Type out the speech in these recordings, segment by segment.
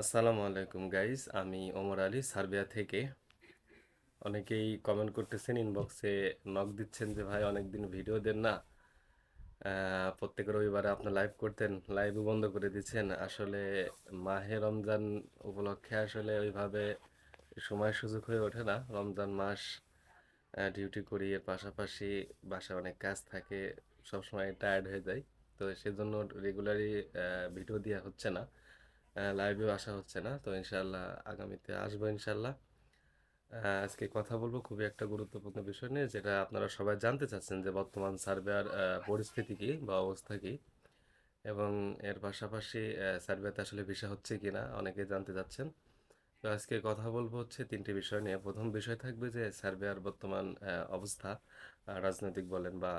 আসসালামু আলাইকুম গাইস আমি ওমর আলী, সার্বিয়া থেকে। অনেকেই কমেন্ট করতেছেন ইনবক্সে নক দিচ্ছেন যে, ভাই, অনেকদিন ভিডিও দেন না। প্রত্যেক রবিবারে আপনার লাইভ করতেন লাইভও বন্ধ করে দিচ্ছেন। আসলে মাহে রমজান উপলক্ষে আসলে ওইভাবে সময় সুযোগ হয়ে ওঠে না। রমজান মাস ডিউটি করি এর পাশাপাশি বাসায় অনেক কাজ থাকে, সবসময় টায়ার্ড হয়ে যায়। তো সেজন্য রেগুলারই ভিডিও দেওয়া হচ্ছে না। লাইভেও আসা হচ্ছে না তো ইনশাল্লাহ আগামীতে আসব ইনশাল্লাহ আজকে কথা বলব খুবই একটা গুরুত্বপূর্ণ বিষয় নিয়ে যেটা আপনারা সবাই জানতে চাচ্ছেন যে বর্তমান সার্বিয়ার আহ, পরিস্থিতি কি বা অবস্থা কি? এবং এর পাশাপাশি সার্বিয়াতে আসলে ভিসা হচ্ছে কি না অনেকে জানতে চাচ্ছেন। তো আজকে কথা বলব হচ্ছে তিনটি বিষয় নিয়ে। প্রথম বিষয় থাকবে যে সার্বিয়ার বর্তমান অবস্থা রাজনৈতিক বলেন বা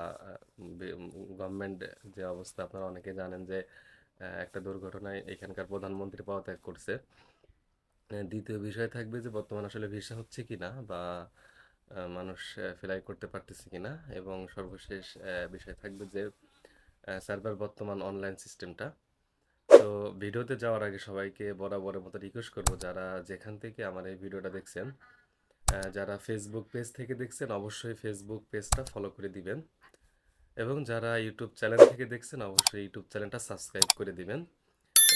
গভর্নমেন্ট যে অবস্থা আপনারা অনেকে জানেন যে একটা দুর্ঘটনায় এখানকার প্রধানমন্ত্রী পদত্যাগ করছে। দ্বিতীয় বিষয় থাকবে যে বর্তমান আসলে ভিসা হচ্ছে কিনা বা মানুষ ফ্লাই করতে পারতেছে কিনা এবং সর্বশেষ বিষয় থাকবে যে সার্ভার বর্তমান অনলাইন সিস্টেমটা তো ভিডিওতে যাওয়ার আগে সবাইকে বরাবরের মতো রিকোয়েস্ট করব যারা যেখান থেকে আমার এই ভিডিওটা দেখছেন যারা ফেসবুক পেজ থেকে দেখছেন, অবশ্যই ফেসবুক পেজটা ফলো করে দিবেন। এবং যারা ইউটিউব চ্যানেল থেকে দেখছেন অবশ্যই ইউটিউব চ্যানেলটা সাবস্ক্রাইব করে দিবেন।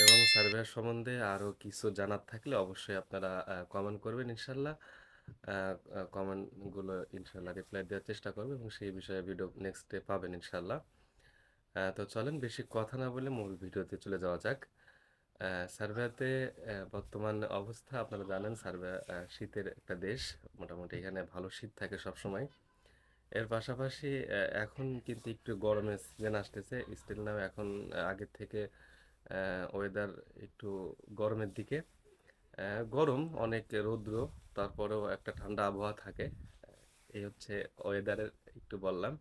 এবং সার্ভে সম্বন্ধে আরও কিছু জানার থাকলে অবশ্যই আপনারা কমেন্ট করবেন ইনশাল্লাহ। কমেন্টগুলো ইনশাল্লাহ রিপ্লাই দেওয়ার চেষ্টা করব এবং সেই বিষয়ে ভিডিও নেক্সট ডে পাবেন ইনশাল্লাহ। তো চলেন বেশি কথা না বলে মূল ভিডিওতে চলে যাওয়া যাক। আহ, বর্তমান অবস্থা আপনারা জানেন আহ, শীতের একটা দেশ। মোটামুটি এখানে ভালো শীত থাকে সব সময় এর পাশাপাশি এখন কিন্তু একটু গরমের সিজন আসতেছে। স্টিল নাও এখন আগের থেকে ওয়েদার একটু গরমের দিকে। গরম অনেক রৌদ্র তারপরেও একটা ঠান্ডা আবহাওয়া থাকে। এই হচ্ছে ওয়েদারের একটু বললাম।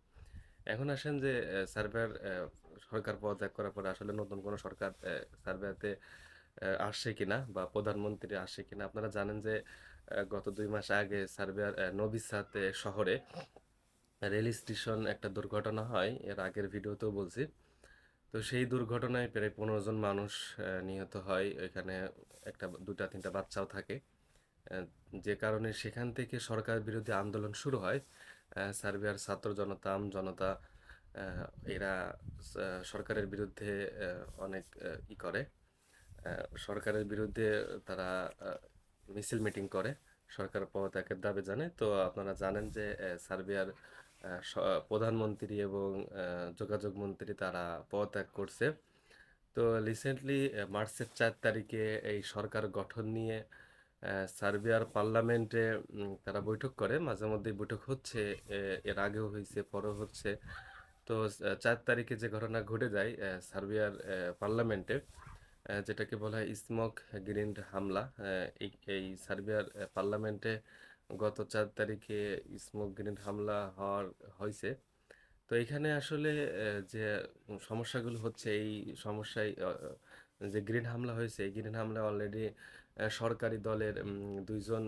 এখন আসেন যে আহ, সরকার পদত্যাগ করার পরে আসলে নতুন কোনো সরকার আহ, সার্বিয়াতে আসছে কিনা বা প্রধানমন্ত্রী আসছে কিনা? আপনারা জানেন যে গত দুই মাস আগে সার্বিয়ার নবিসাতে শহরে রেল স্টেশন একটা দুর্ঘটনা হয়, এর আগের ভিডিওতেও বলছি। তো সেই দুর্ঘটনায় প্রায় পনেরো জন মানুষ নিহত হয়। এখানে একটা দুটা তিনটা বাচ্চাও থাকে। যে কারণে সেখান থেকে সরকার বিরোধী আন্দোলন শুরু হয়। সার্বিয়ার ছাত্র জনতা, আম জনতা এরা সরকারের বিরুদ্ধে অনেক ই করে। সরকারের বিরুদ্ধে তারা মিছিল মিটিং করে। সরকার পদত্যাগের দাবি জানে তো আপনারা জানেন যে সার্বিয়ার প্রধানমন্ত্রী এবং যোগাযোগ মন্ত্রী তারা পদত্যাগ করছে। তো রিসেন্টলি মার্চের চার তারিখে এই সরকার গঠন নিয়ে সার্বিয়ার পার্লামেন্টে তারা বৈঠক করে। মাঝে মধ্যে বৈঠক হচ্ছে এর আগেও হয়েছে, পরও হচ্ছে। তো চার তারিখে যে ঘটনা ঘটে যায় সার্বিয়ার পার্লামেন্টে যেটাকে বলা হয় স্মোক গ্রিন্ড হামলা এই সার্বিয়ার পার্লামেন্টে গত চার তারিখে স্মোক গ্রিন্ড হামলা হওয়ার হয়েছে তো এখানে আসলে যে সমস্যাগুলো হচ্ছে, এই সমস্যায় যে গ্রিন হামলা হয়েছে, এই গ্রিন হামলা অলরেডি সরকারি দলের দুইজন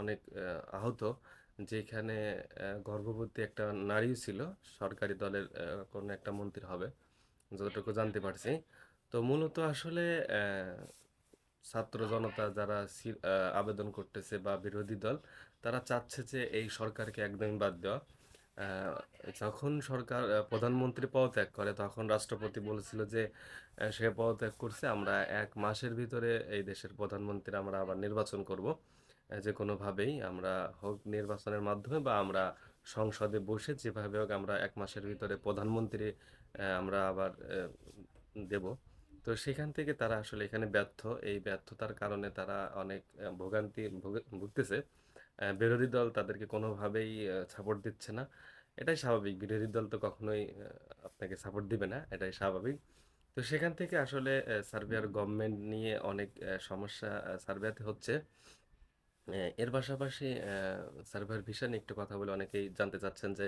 অনেক আহত, যেখানে গর্ভবতী একটা নারীও ছিল, সরকারি দলের কোনো একটা মন্ত্রী হবে, যতটুকু জানতে পারছি। তো মূলত আসলে ছাত্র জনতা যারা আবেদন করতেছে বা বিরোধী দল তারা চাচ্ছে যে এই সরকারকে একদমই বাদ দেওয়া। যখন সরকার প্রধানমন্ত্রী পদত্যাগ করে, তখন রাষ্ট্রপতি বলেছিল যে সে পদত্যাগ করছে, আমরা এক মাসের ভিতরে এই দেশের প্রধানমন্ত্রী আমরা আবার নির্বাচন করব। যে কোনোভাবেই আমরা হোক নির্বাচনের মাধ্যমে বা আমরা সংসদে বসে যেভাবে হোক আমরা এক মাসের ভিতরে প্রধানমন্ত্রী আমরা আবার দেব। তো সেখান থেকে তারা আসলে এখানে ব্যর্থ। এই ব্যর্থতার কারণে তারা অনেক ভোগান্তি ভুগে- ভুগতেছে। বিরোধী দল তাদেরকে কোনোভাবেই সাপোর্ট দিচ্ছে না। এটাই স্বাভাবিক। বিরোধী দল তো কখনোই আপনাকে সাপোর্ট দিবে না। এটাই স্বাভাবিক। তো সেখান থেকে আসলে সার্বিয়ার গভর্নমেন্ট নিয়ে অনেক সমস্যা সার্বিয়াতে হচ্ছে। এর পাশাপাশি সার্বিয়ার ভিসা নিয়ে একটু কথা বলে অনেকেই জানতে চাচ্ছেন যে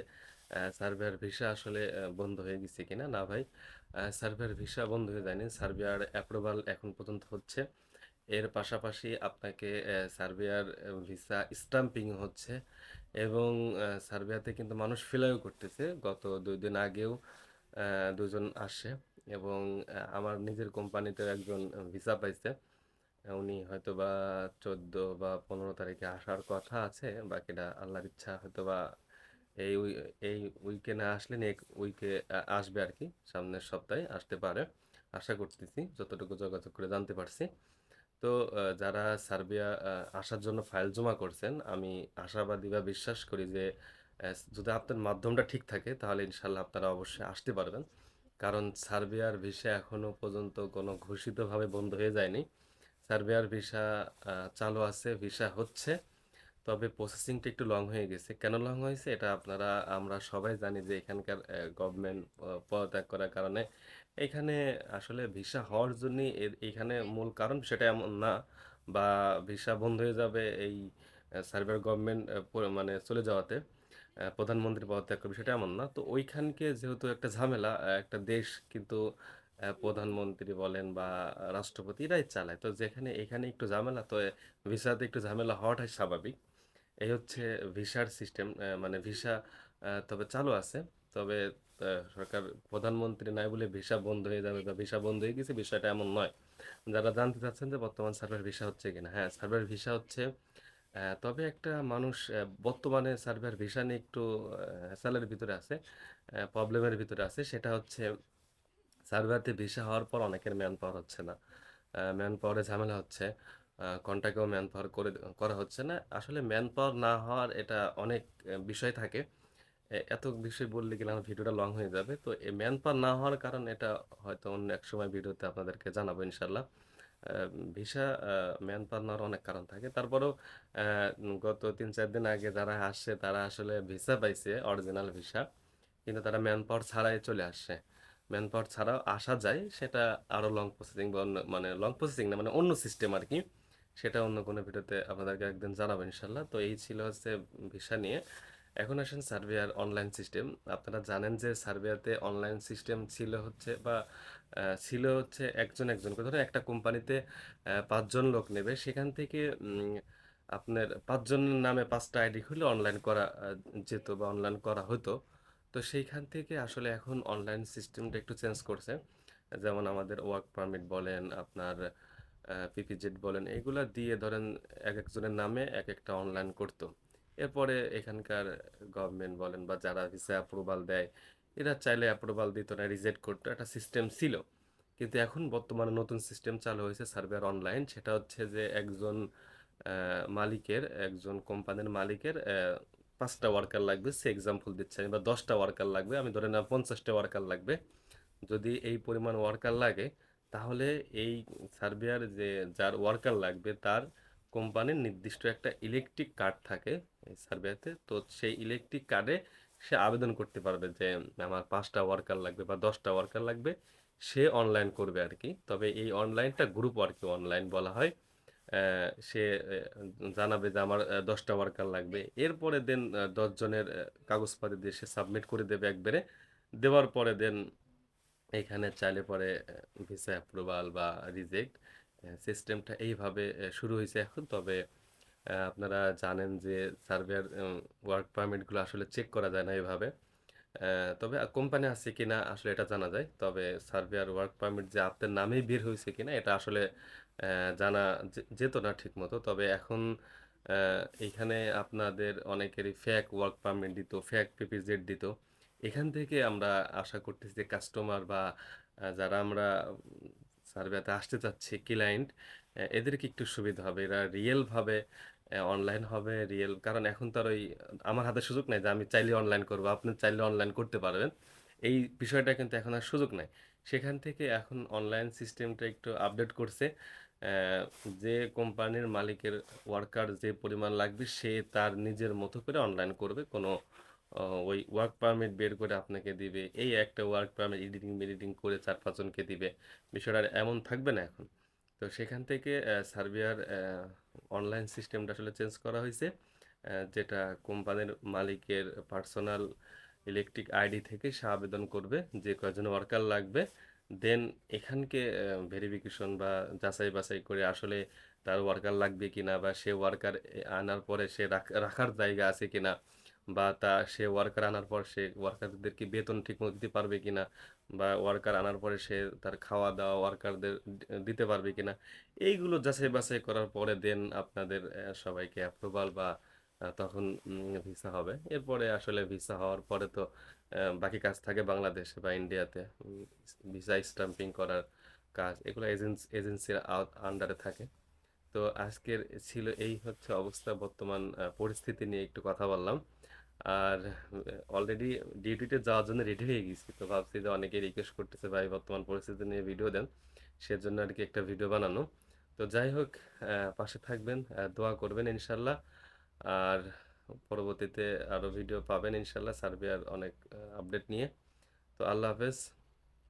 সার্বিয়ার ভিসা আসলে বন্ধ হয়ে গেছে কিনা? না ভাই সার্বিয়ার ভিসা বন্ধ হয়ে যায়নি। সার্বিয়ার অ্যাপ্রুভাল এখন পর্যন্ত হচ্ছে। এর পাশাপাশি আপনাকে সার্বিয়ার ভিসা স্টাম্পিং হচ্ছে এবং সার্বিয়াতে কিন্তু মানুষ ফিলাইও করতেছে গত দুই দিন আগেও দুজন আসে এবং আমার নিজের কোম্পানিতেও একজন ভিসা পাইছে উনি হয়তো বা ১৪ বা ১৫ তারিখে আসার কথা আছে। বাকিটা আল্লাহর ইচ্ছা হয়তো বা এই এই উইকে না আসলে নেক্সট উইকে আসবে আর কি, সামনের সপ্তাহে আসতে পারে। আশা করতেছি, যতটুকু যোগাযোগ করে জানতে পারছি। তো যারা সার্বিয়া আসার জন্য ফাইল জমা করছেন, আমি আশাবাদী বা বিশ্বাস করি যে যদি আপনার মাধ্যমটা ঠিক থাকে তাহলে ইনশাল্লাহ আপনারা অবশ্যই আসতে পারবেন। কারণ সার্বিয়ার ভিসা এখনও পর্যন্ত কোনো ঘোষিতভাবে বন্ধ হয়ে যায়নি। সার্বিয়ার ভিসা চালু আছে, ভিসা হচ্ছে। তবে প্রসেসিংটা একটু লং হয়ে গেছে। কেন লং হয়েছে? এটা আপনারা আমরা সবাই জানি যে এখানকার গভর্নমেন্ট পদত্যাগ করার কারণে এখানে আসলে ভিসা হওয়ার জন্যই এখানে মূল কারণ সেটা এমন না বা ভিসা বন্ধ হয়ে যাবে এই সার্বিয়ার গভর্নমেন্ট মানে চলে যাওয়াতে প্রধানমন্ত্রী পদত্যাগ করবে সেটা এমন না। তো ওইখানকে যেহেতু একটা ঝামেলা, একটা দেশ কিন্তু প্রধানমন্ত্রী বলেন বা রাষ্ট্রপতি এরাই চালায়। তো যেখানে এখানে একটু ঝামেলা তো ভিসাতে একটু ঝামেলা হওয়াটাই স্বাভাবিক। এই হচ্ছে ভিসার সিস্টেম মানে ভিসা তবে চালু আছে। তবে সরকার প্রধানমন্ত্রী নাই বলে ভিসা বন্ধ হয়ে যাবে বা ভিসা বন্ধ হয়ে গেছে বিষয়টা এমন নয়। যারা জানতে চাচ্ছেন যে বর্তমান সার্বিয়ার ভিসা হচ্ছে কিনা? হ্যাঁ, সার্বিয়ার ভিসা হচ্ছে। তবে একটা মানুষ বর্তমানে সার্বিয়ার ভিসা নিয়ে একটু হ্যাসেলের ভিতরে আছে, প্রবলেমের ভিতরে আছে। সেটা হচ্ছে সার্ভারতে ভিসা হওয়ার পর অনেকের ম্যান পাওয়ার হচ্ছে না। ম্যান পাওয়ারে ঝামেলা হচ্ছে। আ ম্যান পাওয়ার করে করা হচ্ছে না। আসলে ম্যান পাওয়ার না হওয়ার এটা অনেক বিষয় থাকে। এত বিষয় বললে গেলে আমার ভিডিওটা লং হয়ে যাবে। তো এই ম্যান পাওয়ার না হওয়ার কারণ এটা হয়তো অন্য এক সময় ভিডিওতে আপনাদেরকে জানাব ইনশাল্লাহ ভিসা ম্যান পাওয়ার অনেক কারণ থাকে। তারপরেও গত ৩-৪ দিন আগে যারা আসছে, তারা আসলে ভিসা পাইছে অরিজিনাল ভিসা। কিন্তু তারা ম্যান পাওয়ার ছাড়াই চলে আসছে। ম্যান পাওয়ার ছাড়াও আসা যায়, সেটা আরও লং প্রসেসিং বা অন্য মানে লং প্রসেসিং না মানে অন্য সিস্টেম আরকি। সেটা অন্য কোনো ভিডিওতে আপনাদেরকে একদিন জানাব ইনশাল্লাহ তো এই ছিল হচ্ছে ভিসা নিয়ে। এখন আসেন সার্বিয়ার অনলাইন সিস্টেম। আপনারা জানেন যে সার্বিয়াতে অনলাইন সিস্টেম ছিল হচ্ছে বা ছিল হচ্ছে একজন, একজন করে ধরেন একটা কোম্পানিতে পাঁচজন লোক নেবে। সেখান থেকে আপনার ৫ জনের নামে পাঁচটা আইডি খুলে অনলাইন করা যেত বা অনলাইন করা হতো। তো সেইখান থেকে আসলে এখন অনলাইন সিস্টেমটা একটু চেঞ্জ করছে। যেমন আমাদের ওয়ার্ক পারমিট বলেন, আপনার পিপিজেড বলেন, এগুলা দিয়ে ধরেন এক একজনের নামে এক একটা অনলাইন করত। এরপরে এখানকার গভর্নমেন্ট বলেন বা যারা ভিসা অ্যাপ্রুভাল দেয়, এরা চাইলে অ্যাপ্রুভাল দিত না, রিজেক্ট করত। একটা সিস্টেম ছিল। কিন্তু এখন বর্তমানে নতুন সিস্টেম চালু হয়েছে সার্বিয়ার অনলাইন। সেটা হচ্ছে যে একজন মালিকের, একজন কোম্পানির মালিকের পাঁচটা ওয়ার্কার লাগবে। সে এক্সাম্পল দিচ্ছে আমি বা ১০ টা ওয়ার্কার লাগবে। আমি ধরে নিলাম ৫০ টা ওয়ার্কার লাগবে। যদি এই পরিমাণ ওয়ার্কার লাগে তাহলে এই সার্বিয়ার যে, যার ওয়ার্কার লাগবে তার কোম্পানির নির্দিষ্ট একটা ইলেকট্রিক কার্ড থাকে এই সার্বিয়াতে। তো সেই ইলেকট্রিক কার্ডে সে আবেদন করতে পারবে যে, আমার পাঁচটা ওয়ার্কার লাগবে বা দশটা ওয়ার্কার লাগবে। সে অনলাইন করবে আর কি তবে এই অনলাইনটা গ্রুপ ওয়ার্কিং অনলাইন বলা হয়। সে জানাবে যে আমার দশটা ওয়ার্কার লাগবে। এরপরে দেন দশজনের ১০ কাগজপাতি দিয়ে সে সাবমিট করে দেবে একবারে। দেওয়ার পরে দেন এখানে চাইলে পরে ভিসা অ্যাপ্রুভাল বা রিজেক্ট সিস্টেমটা এইভাবে শুরু হয়েছে এখন। তবে আপনারা জানেন যে সার্ভেয়ার ওয়ার্ক পারমিটগুলো আসলে চেক করা যায় না এভাবে। তবে কোম্পানি আছে কি না আসলে এটা জানা যায়। তবে সার্ভেয়ার ওয়ার্ক পারমিট যে আপনার নামেই বের হইছে কিনা এটা আসলে জানা যেত না ঠিকমতো। তবে এখন অ্যা এইখানে আপনাদের অনেকেরই ফ্যাক ওয়ার্ক পারমিট দিত, ফেক পিপিজেড দিত। এখান থেকে আমরা আশা করতেছি যে কাস্টমার বা যারা আমরা সার্বিয়াতে আসতে চাচ্ছি ক্লায়েন্ট এদেরকে একটু সুবিধা হবে। এরা রিয়েল ভাবে অনলাইন হবে, রিয়েল কারণ এখন তো আর ওই আমার হাতে সুযোগ নাই যে আমি চাইলে অনলাইন করব। আপনি চাইলে অনলাইন করতে পারবেন। এই বিষয়টা কিন্তু এখন আর সুযোগ নাই। সেখান থেকে এখন অনলাইন সিস্টেমটা একটু আপডেট করছে। যে কোম্পানির মালিকের ওয়ার্কার যে পরিমাণ লাগবে সে তার নিজের মতো করে অনলাইন করবে। কোনো ওই ওয়ার্ক পারমিট বের করে আপনাকে দিবে। এই একটা ওয়ার্ক পারমিট এডিটিং-মেডিটিং করে ৪-৫ জনকে দিবে। বিষয়টা এমন থাকবে না এখন। তো সেখান থেকে সার্বিয়ার অনলাইন সিস্টেমটা আসলে চেঞ্জ করা হয়েছে যেটা কোম্পানির মালিকের পার্সোনাল ইলেকট্রিক আইডি থেকে সে আবেদন করবে যে কয়জন ওয়ার্কার লাগবে। দেন এখানকে ভেরিফিকেশন বা যাচাই-বাছাই করে আসলে তার ওয়ার্কার লাগবে কিনা বা সে ওয়ার্কার আনার পরে সে রাখ রাখার জায়গা আছে কিনা, বা তা সে ওয়ার্কার আনার পর সে ওয়ার্কারদেরকে বেতন ঠিকমতো দিতে পারবে কিনা বা ওয়ার্কার আনার পরে সে তার খাওয়া দাওয়া ওয়ার্কারদের দিতে পারবে কিনা, এইগুলো যাচাই বাছাই করার পরে দেন আপনাদের সবাইকে অ্যাপ্রুভাল বা তখন ভিসা হবে। এরপরে আসলে ভিসা হওয়ার পরে তো বাকি কাজ থাকে বাংলাদেশে বা ইন্ডিয়াতে ভিসা স্টাম্পিং করার কাজ, এগুলো এজেন্সি এজেন্সির আন্ডারে থাকে। তো আজকের ছিল এই হচ্ছে অবস্থা, বর্তমান পরিস্থিতি নিয়ে একটু কথা বললাম। আর অলরেডি ডিউটিতে যাওয়ার জন্য রেডি হয়ে গেছি। তো ভাবছি যে অনেকে রিকোয়েস্ট করতেছে, ভাই, বর্তমান পরিস্থিতি নিয়ে ভিডিও দেন। সেজন্য আর কি একটা ভিডিও বানানো। তো যাই হোক পাশে থাকবেন দোয়া করবেন ইনশাল্লাহ। আর পরবর্তীতে আরও ভিডিও পাবেন ইনশাল্লাহ, সার্বিয়ার অনেক আপডেট নিয়ে। তো আল্লাহ হাফেজ।